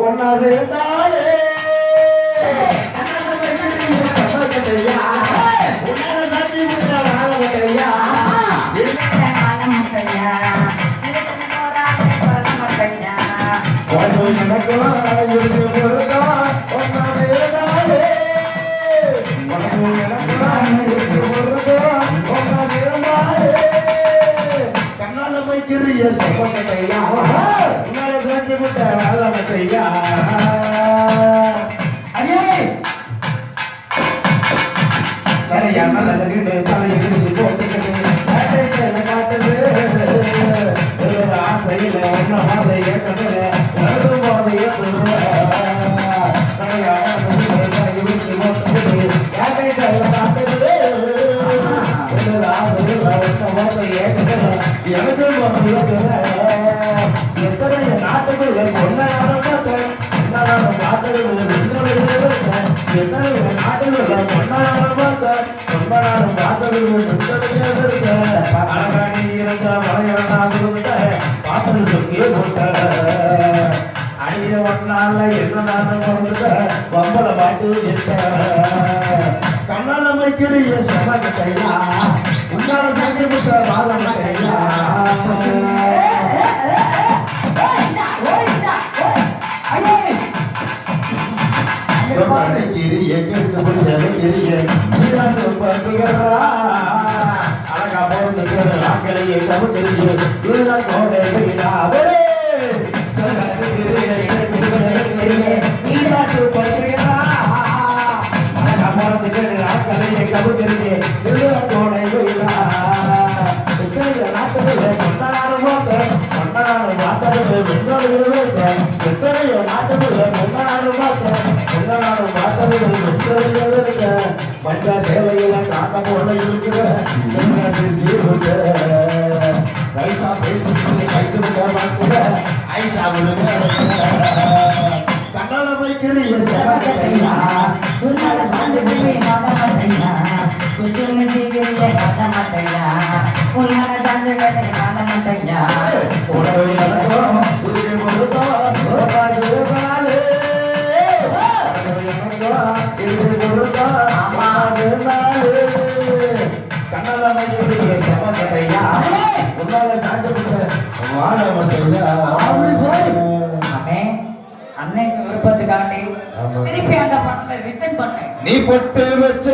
ஒன்னா சேர்ந்தாலே சமக்கத்தையா உன்னால சாட்சி கொடுத்த வாழத்தையா உனக்கு எனக்கும் இருக்கு பொருத்தம். ஒன்னா சேர்ந்தாலே உனக்கு எனக்கும் போய் திரிய சமக்கத்தையா உன்னால சாட்சி கொடுத்த வாழத்தையா வேற யாருன்னா நல்ல தலையை போட்டுக்கிட்டு ஆசையில ஒன்ன மாதிரி ஏற்கனவே எத்தனை நாட்டுக்குள்ள கொண்ட பார்த்தேன் எத்தனை நாட்டுக்குள்ள கொண்ட பார்த்தேன் ரொம்ப நாளும் பார்த்தது அழகாணி இருந்த மலையவனாக இருந்த பார்த்தது போட்ட அடிய ஒன்னால என்ன நானும் வந்துட்ட பாட்டு கையா உன்னால செஞ்சு விட்ட வாழ கையா கிரிய கேட்க முடியாது கிரிய நீதான் பட்டுகிறா அழகா போறது ஆக்களையே கவுத்தறிய இதுதான் கோடை கையாவே எத்தனையோ நாட்டுல கொண்டாடு பச்சா சேலையில காக்க போல இருக்கிற பைசா பேசிட்டு பைசா பார்க்கிற ஐசா கண்ணால வைக்கிறிய சேவையா உணவு உன்னால மாட்டேயா அன்னைக்கு விருப்பத்துக்காண்டி. திருப்பி அந்த பாட்டில ரிட்டர்ன் பண்ணேன் நீ பொட்டு வச்ச